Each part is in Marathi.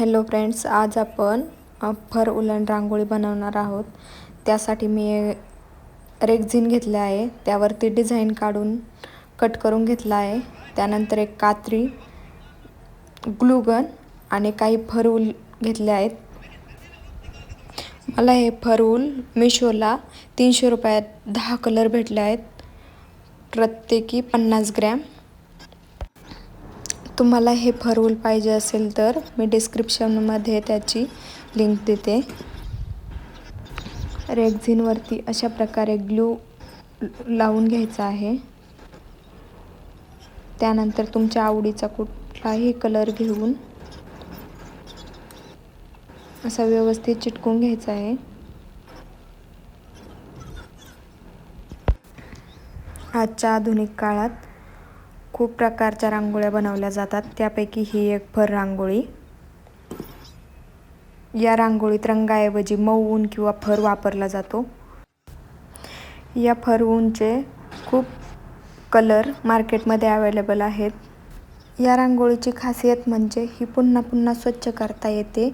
हॅलो फ्रेंड्स आज आपण फर उलन रांगोळी बनवणार आहोत. त्यासाठी मी रेक्झिन घेतले आहे. त्यावरती डिझाईन काढून कट करून घेतला आहे. त्यानंतर एक कात्री ग्लूगन आणि काही फरवूल घेतले आहेत. मला हे फरवूल मिशोला तीनशे रुपयात दहा कलर भेटले आहेत. प्रत्येकी पन्नास ग्रॅम. तुम्हाला हे फरवूल पाहिजे असेल तर मी डिस्क्रिप्शनमध्ये त्याची लिंक देते. रेक्झिनवरती अशा प्रकारे ग्लू लावून घ्यायचा आहे. त्यानंतर तुमच्या आवडीचा कुठलाही कलर घेऊन असा व्यवस्थित चिटकून घ्यायचा आहे. आजच्या आधुनिक काळात खूप प्रकारच्या रांगोळ्या बनवल्या जातात. त्यापैकी ही एक फर रांगोळी. या रांगोळीत रंगाऐवजी मऊ ऊन किंवा फर वापरला जातो. या फर ऊनचे खूप कलर मार्केटमध्ये अवेलेबल आहेत. या रांगोळीची खासियत म्हणजे ही पुन्हा पुन्हा स्वच्छ करता येते.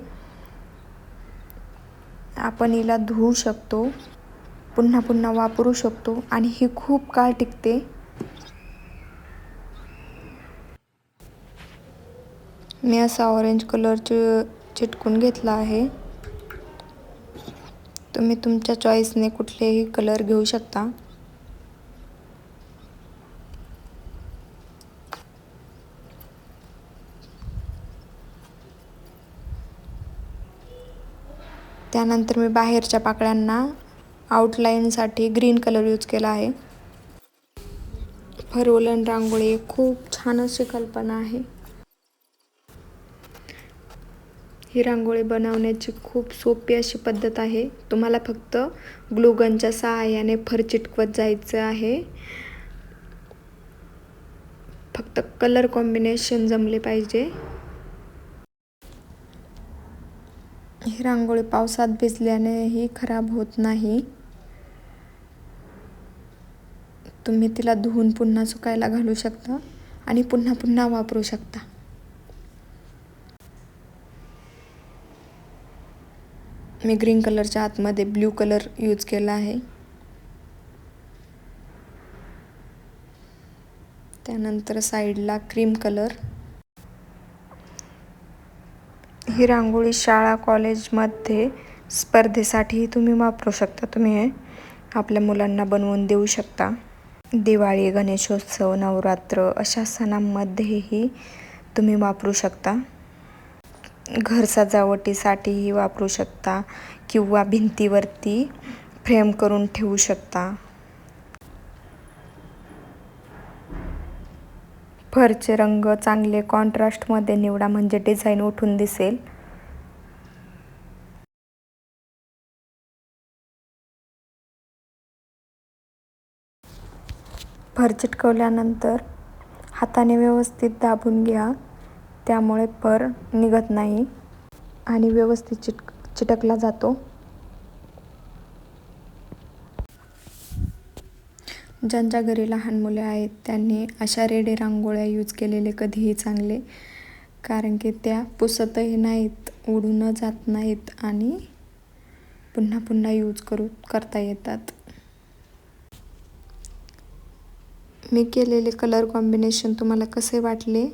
आपण हिला धुवू शकतो पुन्हा पुन्हा वापरू शकतो आणि ही खूप काळ टिकते. मी असा ऑरेंज कलरचे चिटकून घेतला आहे. तुम्ही तुमच्या चॉईसने कुठलेही कलर घेऊ शकता. त्यानंतर मी बाहेरच्या पाकळ्यांना आउटलाईनसाठी ग्रीन कलर यूज केला आहे. फरवलन रांगोळी खूप छान अशी कल्पना आहे. ही रांगोळी बनवण्याची खूप सोपी अशी पद्धत आहे. तुम्हाला फक्त ग्लुगनच्या सहाय्याने फर चिटकवत जायचं आहे. फक्त कलर कॉम्बिनेशन जमले पाहिजे. ही रांगोळी पावसात भिजल्यानेही खराब होत नाही. तुम्ही तिला धुवून पुन्हा सुकायला घालू शकता आणि पुन्हा पुन्हा वापरू शकता. मी ग्रीन कलरच्या आतमध्ये ब्ल्यू कलर यूज केला आहे. त्यानंतर साईडला क्रीम कलर. ही रांगोळी शाळा कॉलेजमध्ये स्पर्धेसाठीही तुम्ही वापरू शकता. तुम्ही हे आपल्या मुलांना बनवून देऊ शकता. दिवाळी गणेशोत्सव नवरात्र अशा सणांमध्येही तुम्ही वापरू शकता. घर सजावटीसाठीही वापरू शकता किंवा भिंतीवरती फ्रेम करून ठेवू शकता. फरचे रंग चांगले कॉन्ट्रास्टमध्ये निवडा म्हणजे डिझाईन उठून दिसेल. फर चिटकवल्यानंतर हाताने व्यवस्थित दाबून घ्या. त्यामुळे पर निघत नाही आणि व्यवस्थित चिटक चिटकला जातो. ज्यांच्या घरी लहान मुले आहेत त्यांनी अशा रेडे रांगोळ्या यूज केलेले कधीही चांगले कारण की त्या पुसतही नाहीत उडून जात नाहीत आणि पुन्हा पुन्हा यूज करू करता येतात. मी केलेले कलर कॉम्बिनेशन तुम्हाला कसे वाटले?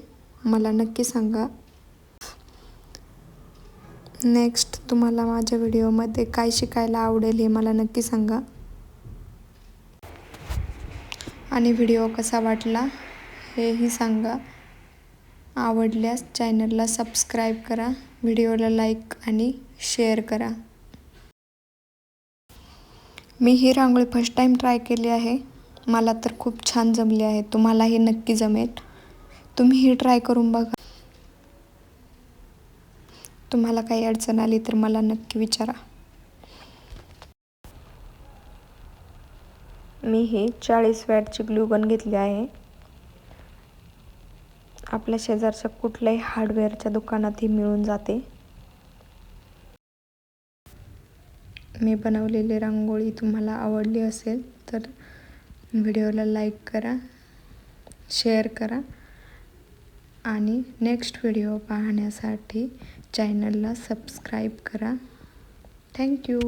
मला नक्की सांगा. नेक्स्ट तुम्हाला माझ्या व्हिडिओमध्ये काय शिकायला आवडेल हे मला नक्की सांगा. आणि व्हिडिओ कसा वाटला हेही सांगा. आवडल्यास चॅनलला सबस्क्राईब करा व्हिडिओला लाईक आणि शेअर करा. मी ही रांगोळी फर्स्ट टाईम ट्राय केली आहे. मला तर खूप छान जमली आहे. तुम्हालाही नक्की जमेल. तुम्हीही ट्राय करून बघा. तुम्हाला काही अडचण आली तर मला नक्की विचारा. मी ही चाळीस वॅटची ग्लूगन घेतली आहे. आपल्या शेजारच्या कुठल्याही हार्डवेअरच्या दुकानातही मिळून जाते. मी बनवलेली रांगोळी तुम्हाला आवडली असेल तर व्हिडिओला लाईक करा शेअर करा. आणि नेक्स्ट व्हिडिओ पाहण्यासाठी चॅनलला सबस्क्राईब करा. थँक्यू